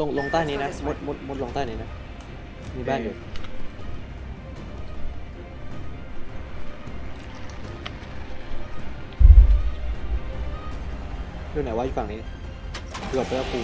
ลงลงใต้นี้นะมุดมุดมุดลงใต้นี้นะ มีบ้านอยู่ ดูไหนวะอยู่ฝั่งนี้เกือบไปแล้วกู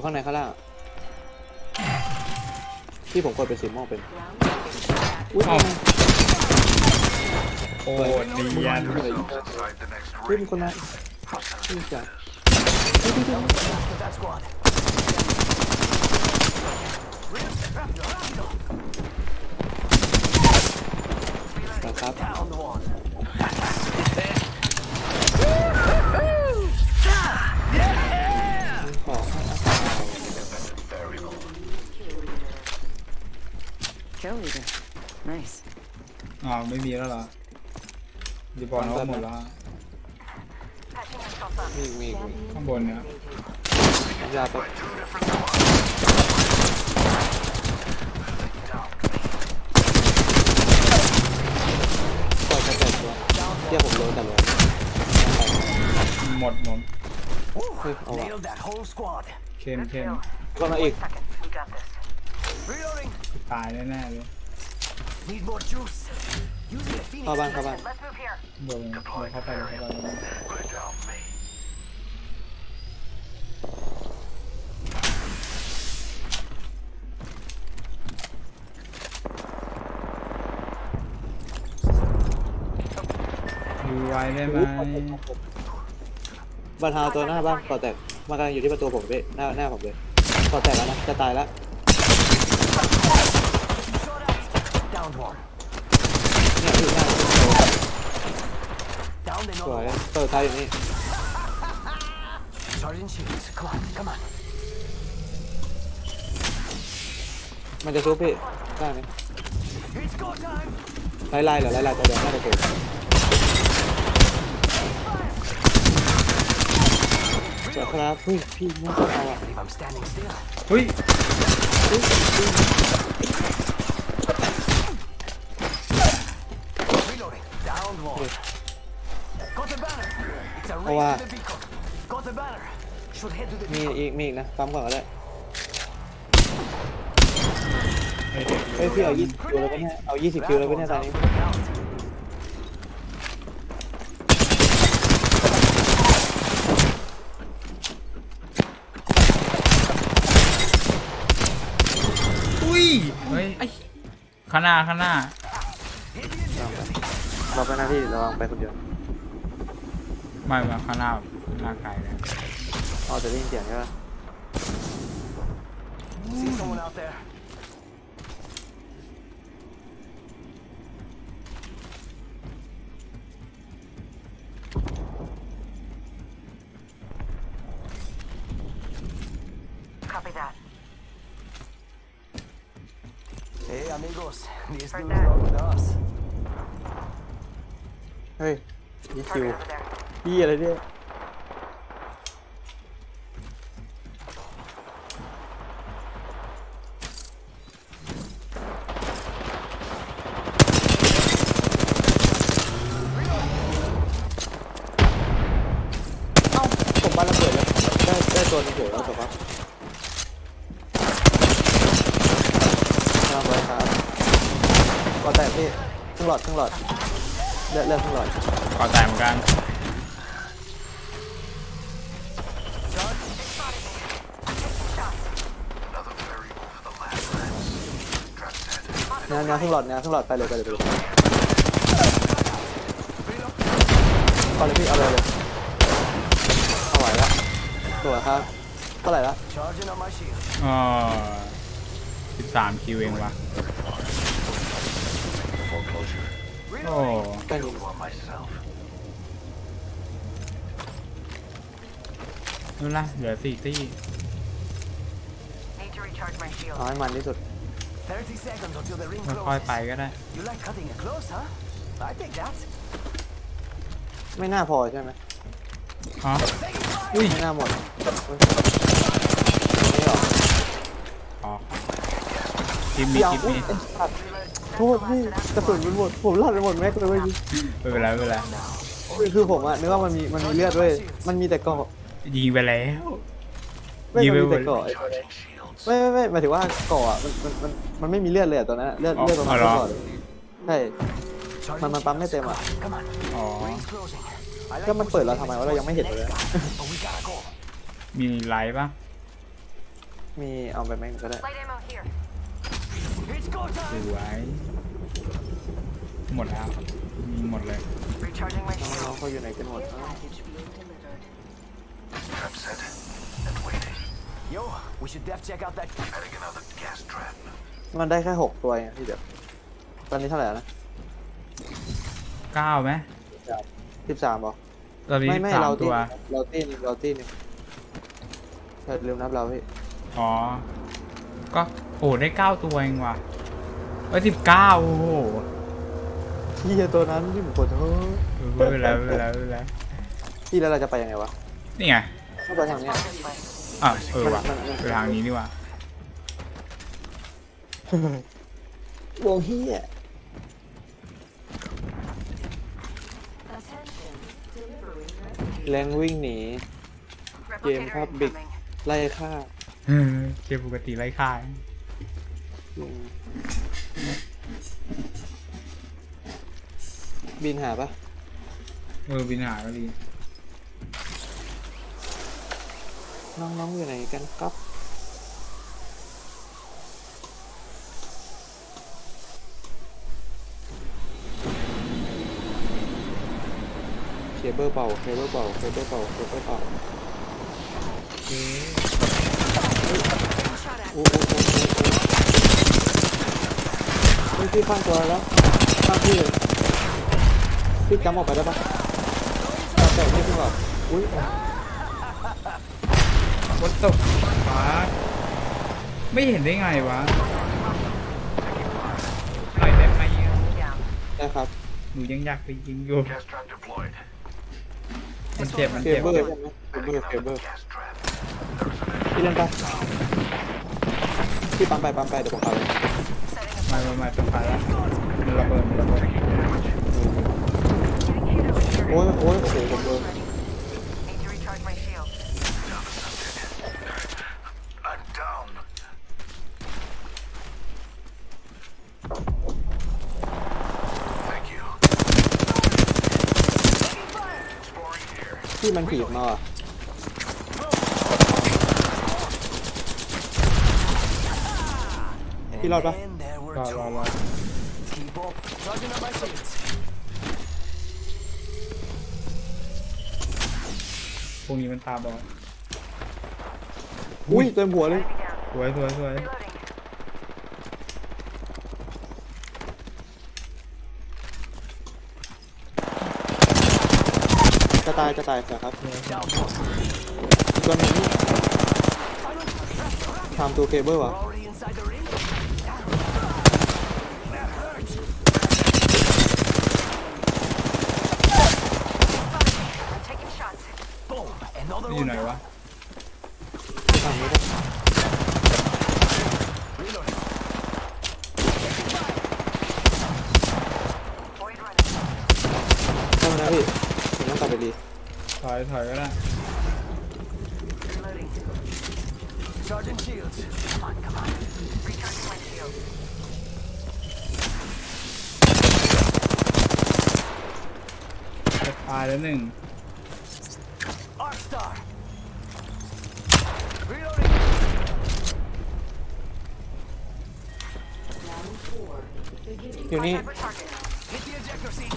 อยู่ข้างในข้างล่างที่ผมกดเป็นสีม่วงเป็น Round อุ้ยเอ้าทำไมโอ้ดียัน Yourselves inside the next เฮ้ย ring. มีคนมา How sensitive นี่ is จ้ะ this? นะครับ อ๋อไม่มีแล้วเหรอดีบอลเขาหมดแล้ว Patching myself up. มีอีกมีอีกมีอีกข้างบนเนี่ยยาปะ By two different squads. Down. ปล่อยกระแตกตัวเที่ยผมโดนแต่เลยหมดหมดเฮ้ยเอาวะ Nailed that whole squad. เข้มเข้มก็มาอีก Second. We got this. Reloading. ตายแน่ๆเลย Need more juice. Using the phoenix. เข้าบ้านเข้าบ้าน Let's move here. ข้างบนเลยเข้าไปเลยเข้าไปเลย Put it down me. อยู่ไวได้ไหมบรรทาตัวหน้าบ้านก่อแตกมากำลังอยู่ที่ประตูผมพี่หน้าหน้าผมเลยก่อแตกแล้วนะจะตายแล้ว Downed one. เนี่ยพี่หน้า Downed สวย another one. เปิดท้ายอยู่นี่ Charging shields. Come on, come on. มันจะซุบพี่ได้ไหม It's go time. ไล่ไล่เหรอไล่ไล่ตัวเดียวน่าจะถูกสวยครับเฮ้ยพี่ไม่ต้องเอาอะ If I'm standing still. เฮ้ย banner. Should head to the มี beacon. อีกมีอีกนะปั๊มก่อนก็ได้เฮ้ยเฮ้ยพี่เอายี่สิบคิวแล้วปะเนี่ยเอายี่สิบคิวแล้วปะเนี่ยตอนนี้ for the count. อุ้ยเฮ้ยข้างหน้าข้างหน้า เราไปหน้าที่ระวังไปคนเดียว ไม่มาข้างหน้าหน้าไกลเลยอ๋อจะได้ยินเสียงใช่ปะ See someone out there? Copy that. Hey, amigos. These Right dudes there. run with us. เฮ้ยยี่คิว Target over there. พี่อะไรเนี่ยเอ้าผมบ้านระเบิดแล้วได้ได้ตัวนึงเฉยแล้วจบปะกำลังไปครับก็แต่พี่ครึ่งหลอดครึ่งหลอดเลือดเลือดครึ่งหลอด ก่อแตกเหมือนกัน Another variable for the lab rats. Trap set. งานงานครึ่งหลอดงานครึ่งหลอดไปเลยไปเลยไปเลยเอาเลยพี่เอาเลยเลยเอาไหวแล้วตัวครับเท่าไหร่ละอ๋อสิบสามคิวเองวะโอ้ได้ยิน Killed one myself. นู่นละเหลือสี่ที่ recharge my shield. เอาให้มันที่สุด 30 seconds until the ring ค่อยๆไป closes. ก็ได้ You like cutting it close, huh? I take that. ไม่น่าพอใช่ไหมอ๋อ อุ้ย ไม่น่าหมดอุ๊ยนี่เหรออ๋อทีมมีพี่เอาทีมอุ๊ยมีไอ้สัตว์โทษพี่กระสุนมันหมดผมลั่นไปหมดแม็กเลยเว้ยไม่เป็นไรไม่เป็นไรคือคือผมอะนึกว่ามันมีมันมีเลือดด้วยมันมีแต่เกาะยิงไปแล้ว ไม่ยิงมันไปมีหมแต่ด เกาะไอ้ตัวนี้ ไม่ไม่ไม่หมายถึงว่าเกาะอะมันมันมันมันไม่มีเลือดเลยอะตอนนั้นอะเลือดอ๋อเลือดตรงนั้นอ๋อเหรอเกาะเลยใช่ Charging Man, man, shields. man, mete, man. Come on, come อ๋อ on. Ring's closing. I like ก็มัน what เปิด you're เราทำไม doing. ว่าเรายังไม่เห็นเลย Next guy. But we gotta go. มีไลท์ปะมีเอาไปแม็กก็ได้ Light ammo here. It's go ส time. วยหมดแล้ว มีหมดเลย Recharging my น้ shield. องๆเขาอยู่ไหนกันหมด Trap set and waiting. Yo, we should def check out that. Adding another gas trap. มันได้แค่หกตัวเองพี่เดี๋ยวตอนนี้เท่าไหร่แล้วนะเก้าไหมสิบสามบอกตอนนี้ไม่ไม่สามเราตัตีวเราตีหนึงเราตีหนึงอย่าลืมนับเราพี่อ๋อ ก็โอ้ได้เก้าตัวเองว่ะเอ้ยสิบเก้าโอ้โหพี่ตัวนั้นพี่ผมปวดท้องไม่เป็นไรไม่เป็นไรไม่เป็นไรพี่แล้วเราจะไปยังไงวะ นี่ไง ต้องไปทางเนี้ย This way. อะเออว่ะมันมัน ไปทางนี้นี่ว่ะวงเฮียแรงวิ่งหนี Replicator public. incoming. ไล่ฆ่าเออเกมปกติไร้ค่ายอืมบินหาปะเออบินหาก็ดี น้องๆอยู่ไหนกันครับเคเบิลเป่าเคเบิลเป่าเคเบิลเป่าเคเบิลเป่า Shot at. อู้อู้อู้อู้เฮ้พี่ข้างตัวแล้วข้างพี่พี่จำออกไปได้ปะแต่ไม่ขึ้นหรออุ้ย วัดตกฟ้าไม่เห็นได้ไงวะหน่อยได้ไหม Down. ได้ครับหนูยังอยากไปยิงอยู่ Gas trap deployed. มันเจ็บมันเคเจ็บเบิลใช่ไหมเคเบิ Adding ลเคเบิ another ล gas trap. พี่เล่นปะพี่ปั๊มไปปั๊มไปเดี๋ยวผมพาไป Setting มามามาจะพายแล้วมันระเบิดมันระเบิดโอ้ยโอ้ยโอ้โหผมโดน ready. Need to recharge my shield. I'm down. Thank you. Exploring here. พี่มันผีบมาอะ And Pilot ba? then there were รอ two. รอรอ Keep up. Charging up my shields. พวกนี้มันตาบอดอุ้ยเต็มหัวเลย Enemy down. สวยสวยสวย Reloading. จะ ตายจะตายเสียครับ Down. ตัวนี้ทำตัวเคเบิล We're อะ already inside the ring. That hurts. I'm taking shots. Boom. Another อยู่ one ไหน down. วะ ถอยถอยก็ได้ Reloading. Charging shields. Come on, come on. Recharging my shield. จะตายแล้วหนึ่ง Arc star. Reloading. อยู่นี่ Contact with target. Hit the ejector seat.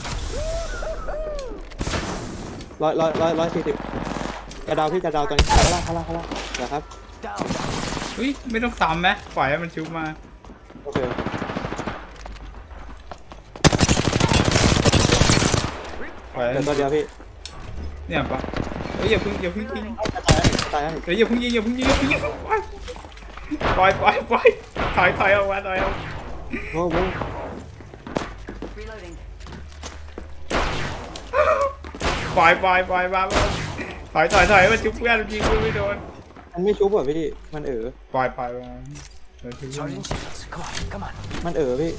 ร้อยร้อยร้อยร้อยสี่สิบกระดาวพี่กระดาวตัวนี้ข้างล่างข้างล่างข้างล่างเดี๋ยวครับ Down, down. เฮ้ยไม่ต้องซ้ำไหมปล่อยให้มันชุบมาโอเคปล่อยให้เดี๋ยวมันตัวเดียวพี่เนี่ยปะเฮ้ยอย่าเพิ่งอย่าเพิ่งยิงตายแล้วตายแล้วเดี๋ยวอย่าเพิ่งยิงอย่าเพิ่งยิงอย่าเพิ่งยิงว้ายปล่อยปล่อยปล่อยถอยถอยออกมาถอยออกมาโว้โว้ Reloading. ปล่อยปล่อยปล่อยมามาถอยถอยถอยมาจุ๊บเพื่อนยิงเพื่อนไม่โดนมันไม่ชุบเหรอพี่มันเออปล่อยปล่อยมาเดี๋ยวชุบเพื่อน Charging shields. Come on, come on. มันเออพี่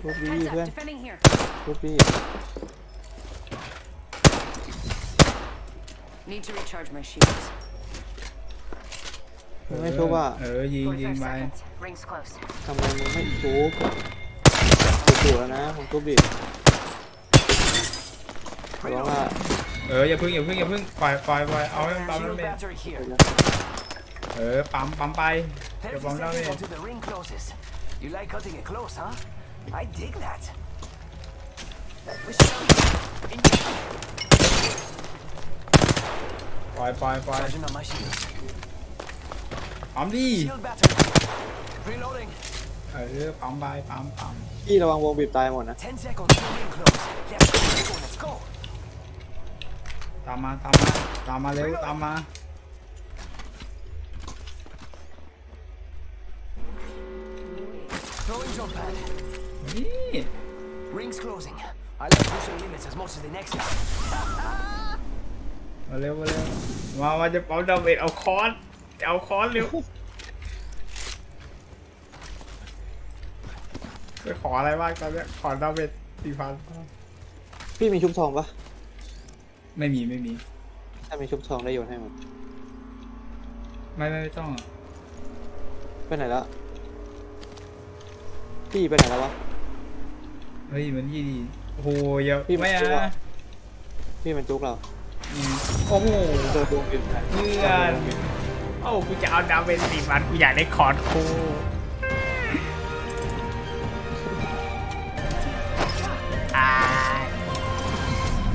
ชุบพี่ Heads เพื่อน up. Defending here. ชุบพี่ Need to recharge my shields. มันไม่ชุบอะเออยิงยิง45ไป seconds. Rings close. ทำไมมึงไม่ชุบถูกแล้วนะผมชุบดิ บอกว่าเอออย่าพึ่งอย่าพึ่งอย่าพึ่งปล่อยปล่อยปล่อยเอาให้มันปั๊ม Shield น้ำเม battery here. เออปั๊มปั๊มไปเดี๋ยว30ปั๊มน้ำเม seconds until the ring closes. You like cutting it close, huh? I dig that. In- ปล่อยปล่อยปล่อย Charging on my shields. ปั๊มดิ Shield battery. Reloading. เออปั๊มไปปั๊มปั๊มพี่ระวังวงบีบตายหมดนะ10 seconds till ring close. Let's go, let's go, let's go. ตามมาตามมาตามมาเร็วตามมา Throwing jump pad. นี่ Rings closing. I like pushing limits as much as the next guy. มาเร็วมาเร็วมามาจะปั๊มดาเมจเอาค้อนเอาค้อนเร็วไปขออะไรบ้างตอนเนี้ยขอดาเมจสี่พันพี่มีชุบทองปะ ไม่มีไม่มี ถ้ามีชุบทองได้โยนให้มันไม่ไม่ไม่ต้องไปไหนแล้วพี่ไปไหนแล้ววะ เฮ้ยมันยี่ดีโอ้โหอย่าพี่ไม่มันกลัว อะพี่มันจุกเราอืมโอ้โห เจอดวงบีบตายเพื่อนเอ้ากูจะเอาดาเมจสี่พันกูอยากได้คอร์ดคูอ่า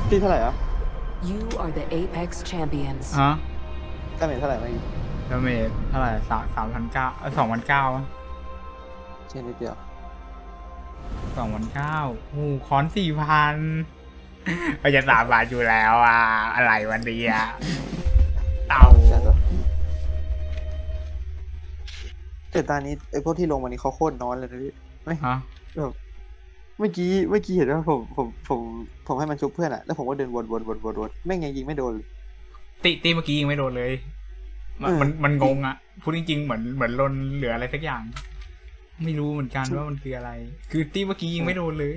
พี่เท่าไหร่อะ You are the Apex champions. ฮะกาเมจเท่าไหร่เมื่อกี้ดาเมจเท่าไหร่สามสามพันเก้าสองพันเก้าเช่นนิดเดียว สองพันเก้าโอ้โหคอนสี่พันก็จะสามบาทอยู่แล้วอะ อะไรวันนี้อะ เต่า จัดวะแต่ตอนนี้ไอพวกที่ลงวันนี้เขาโคตรน้อยเลยนะพี่ไม่ฮะ แบบ เมื่อกี้เมื่อกี้เห็นว่าผมผมผมผมให้มันชุบเพื่อนอะแล้วผมก็เดินวนวนวนวนวนแม่งยังยิงไม่โดนเลย ตีตีเมื่อกี้ยิงไม่โดนเลย มันเออ มันมันงงอะพูดจริงๆเหมือนเหมือนลนเหลืออะไรสักอย่าง ไม่รู้เหมือนกันว่ามันคืออะไร คือตีเมื่อกี้ยิงไม่โดนเลย